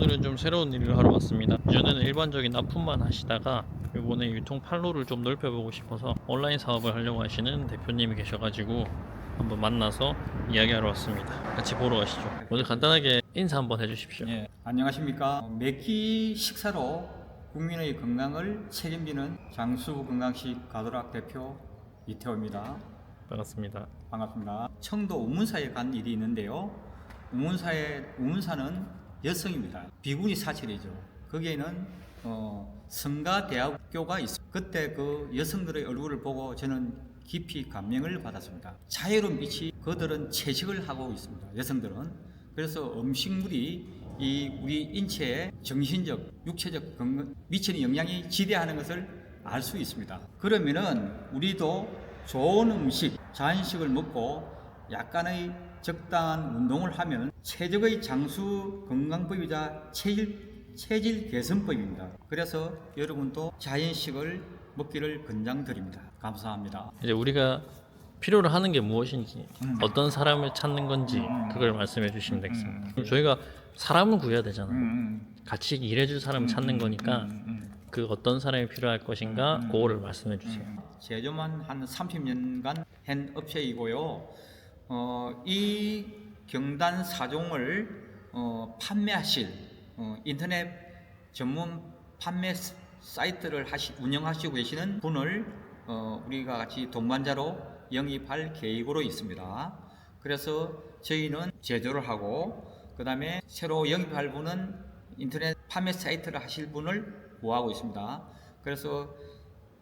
오늘은 좀 새로운 일을 하러 왔습니다. 이전에는 일반적인 납품만 하시다가 이번에 유통 판로를 좀 넓혀보고 싶어서 온라인 사업을 하려고 하시는 대표님이 계셔가지고 한번 만나서 이야기하러 왔습니다. 같이 보러 가시죠. 오늘 간단하게 인사 한번 해주십시오. 예, 안녕하십니까. 어, 매끼 식사로 국민의 건강을 책임지는 장수 건강식 가도락 대표 이태호입니다. 반갑습니다. 반갑습니다. 청도 우문사에 간 일이 있는데요. 우문사에 우문사는 여성입니다. 비군이 사찰이죠. 거기에는 어, 성가대학교가 있습니다. 그때 그 여성들의 얼굴을 보고 저는 깊이 감명을 받았습니다. 자유로운 빛이 그들은 채식을 하고 있습니다. 여성들은 그래서 음식물이 이 우리 인체에 정신적, 육체적 건강, 미치는 영향이 지대하는 것을 알 수 있습니다. 그러면은 우리도 좋은 음식, 자연식을 먹고 약간의 적당한 운동을 하면 최적의 장수 건강법이자 체질, 체질 개선법입니다. 그래서 여러분도 자연식을 먹기를 권장드립니다. 감사합니다. 이제 우리가 필요로 하는 게 무엇인지 음. 어떤 사람을 찾는 건지 음. 그걸 말씀해 주시면 되겠습니다. 음. 그럼 저희가 사람을 구해야 되잖아요. 음, 같이 일해줄 사람 을 찾는 거니까 음, 음. 그 어떤 사람이 필요할 것인가 음. 그거를 말씀해 주세요. 제조만 한 30년간 한 업체이고요. 어, 이 경단 사종을 어, 판매하실 어, 인터넷 전문 판매 스- 사이트를 하시, 운영하시고 계시는 분을 어, 우리가 같이 동반자로 영입할 계획으로 있습니다. 그래서 저희는 제조를 하고 그 다음에 새로 영입할 분은 인터넷 판매 사이트를 하실 분을 구하고 있습니다. 그래서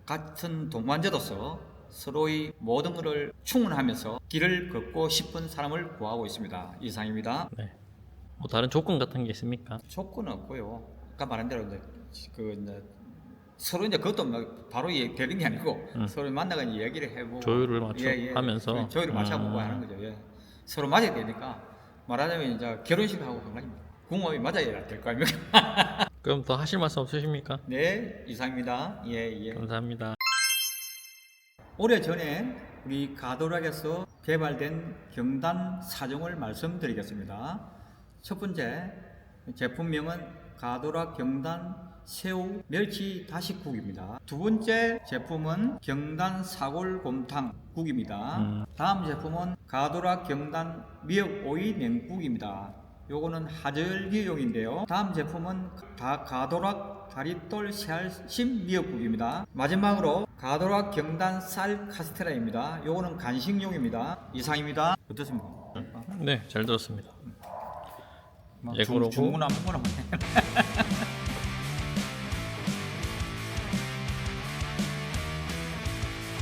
같은 동반자로서 서로의 모든 것을 충원하면서 길을 걷고 싶은 사람을 구하고 있습니다. 이상입니다. 네. 뭐 다른 조건 같은 게 있습니까? 조건은 없고요. 아까 말한 대로 이제 그 이제 서로 이제 그것도 막 바로 얘- 되는 게 아니고 음. 서로 만나가 이제 얘기를 해보고 조율을 맞춰 하면서. 조율을 맞춰보고 음. 하는 거죠. 예. 서로 맞아야 되니까 말하자면 이제 결혼식 하고 건강입니다. 궁합이 맞아야 될 거 아닙니까? 그럼 더 하실 말씀 없으십니까? 네, 이상입니다. 예, 예. 감사합니다. 오래 전에 우리 가도락에서 개발된 경단 사정을 말씀드리겠습니다. 첫 번째 제품명은 가도락 경단 새우 멸치 다시국입니다. 두 번째 제품은 경단 사골 곰탕 국입니다. 음. 다음 제품은 가도락 경단 미역 오이 냉국입니다. 요거는 하절기용인데요. 다음 제품은 다 가도락 다리돌 새알심 미역국입니다. 마지막으로 가도락 경단 쌀 카스테라입니다. 요거는 간식용입니다. 이상입니다. 어떻습니까? 네, 잘 들었습니다. 뭐 예, 주- 그러고. 주문 한번 해라.